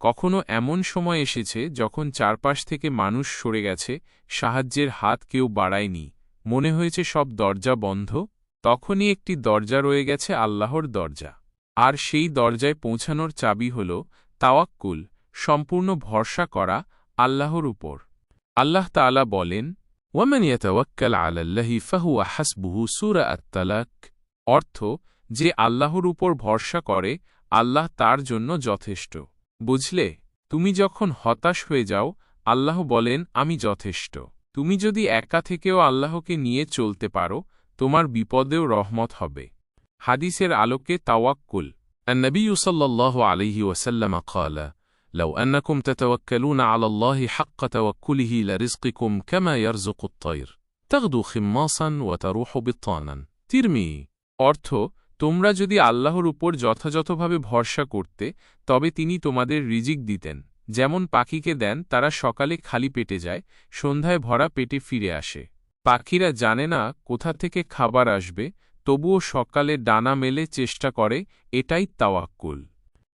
কখনো এমন সময় এসেছে যখন চারপাশ থেকে মানুষ সরে গেছে, সাহায্যের হাত কেউ বাড়ায়নি। মনে হয়েছে সব দরজা বন্ধ। তখনই একটি দরজা রয়ে গেছে আল্লাহর দরজা। আর সেই দরজায় পৌঁছানোর চাবি হল তাওয়াক্কুল, সম্পূর্ণ ভরসা করা আল্লাহর উপর। আল্লাহ তালা বলেন, ওয়ামেন ইয়াতাওয়াক্কাল আলাল্লাহি ফাহুয়া হাসবুহু সুরা আত্তালাক? অর্থ, যে আল্লাহর উপর ভরসা করে, আল্লাহ তার জন্য যথেষ্ট। বুঝলে তুমি যখন হতাশ হয়ে যাও আল্লাহ বলেন আমি যথেষ্ট তুমি যদি একা থেকেও আল্লাহকে নিয়ে চলতে পারো তোমার বিপদেও রহমত হবে হাদিসের আলোকে তাওয়াক্কুল النبي صلى الله عليه وسلم قال لو أنكم تتوكلون على الله حق توكله لرزقكم كما يرزق الطير تغدو خماصا وتروح بطانا ترمي অর্থ তোমরা যদি আল্লাহর উপর যথাযথভাবে ভরসা করতে, তবে তিনি তোমাদের রিজিক দিতেন। যেমন পাখিকে দেন, তারা সকালে খালি পেটে যায়, সন্ধ্যায় ভরা পেটে ফিরে আসে। পাখিরা জানে না, কোথা থেকে খাবার আসবে, তবুও সকালে ডানা মেলে চেষ্টা করে, এটাই তাওয়াক্কুল।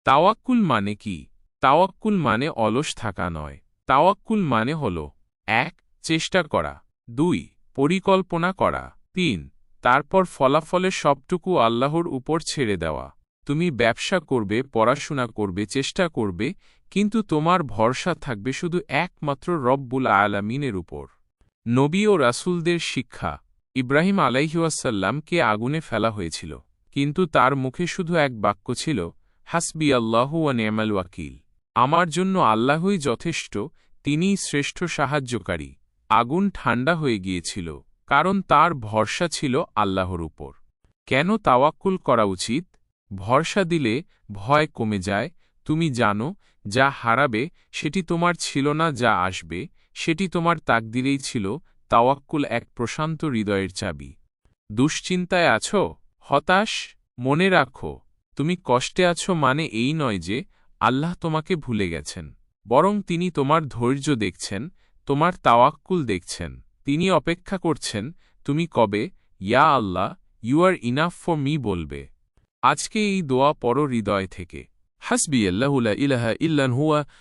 তাওয়াক্কুল মানে কি? তাওয়াক্কুল মানে অলস থাকা নয়। তাওয়াক্কুল মানে হল, এক, চেষ্টা করা। দুই, পরিকল্পনা করা। তিন তারপর ফলাফলে সবটুকু আল্লাহর উপর ছেড়ে দেওয়া। তুমি ব্যবসা করবে, পড়াশোনা করবে, চেষ্টা করবে, কিন্তু তোমার ভরসা থাকবে শুধু একমাত্র রব্বুল আলামিনের উপর। নবী ও রাসূলদের শিক্ষা। ইব্রাহিম আলাইহিওয়াসাল্লামকে আগুনে ফেলা হয়েছিল, কিন্তু তার মুখে শুধু এক বাক্য ছিল, হাসবি আল্লাহু ও নেমাল ওয়াকিল। আমার জন্য আল্লাহই যথেষ্ট, তিনিই শ্রেষ্ঠ সাহায্যকারী। আগুন ঠান্ডা হয়ে গিয়েছিল। কারণ তার ভরসা ছিল আল্লাহর উপর। কেন তাওয়াক্কুল করা উচিত? ভরসা দিলে ভয় কমে যায়। তুমি জানো, যা হারাবে সেটি তোমার ছিল না, যা আসবে সেটি তোমার তাকদিরেই ছিল, তাওয়াক্কুল এক প্রশান্ত হৃদয়ের চাবি। দুশ্চিন্তায় আছো? হতাশ? মনে রাখো, তুমি কষ্টে আছো মানে এই নয় যে আল্লাহ তোমাকে ভুলে গেছেন, বরং তিনি তোমার ধৈর্য দেখছেন, তোমার তাওয়াক্কুল দেখছেন। তিনি অপেক্ষা করছেন, তুমি কবে? ইয়া আল্লাহ, you are enough for me, বলবে। আজকে এই দোয়া পর হৃদয় থেকে। হাসবি আল্লাহুলা ইলাহা ইল্লান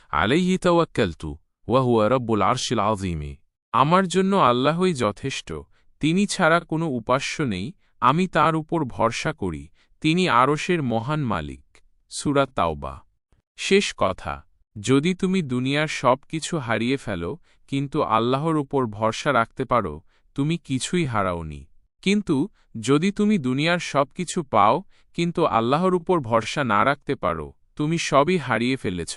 আলাইহি তাওয়াক্কালতু ওয়া হুয়া রব্বুল আরশিল আজিমি আমার জন্য আল্লাহই যথেষ্ট, তিনি ছাড়া কোনো উপাস্য নেই, আমি তার উপর ভরসা করি, তিনি আরশের মহান মালিক। সুরাত তাওবা। শেষ কথা। যদি তুমি দুনিয়ার সব কিছু হারিয়ে ফেলো, কিন্তু আল্লাহর উপর ভরসা রাখতে পারো, তুমি কিছুই হারাওনি। কিন্তু যদি তুমি দুনিয়ার সব কিছু পাও, কিন্তু আল্লাহর উপর ভরসা না রাখতে পারো, তুমি সবই হারিয়ে ফেলেছ।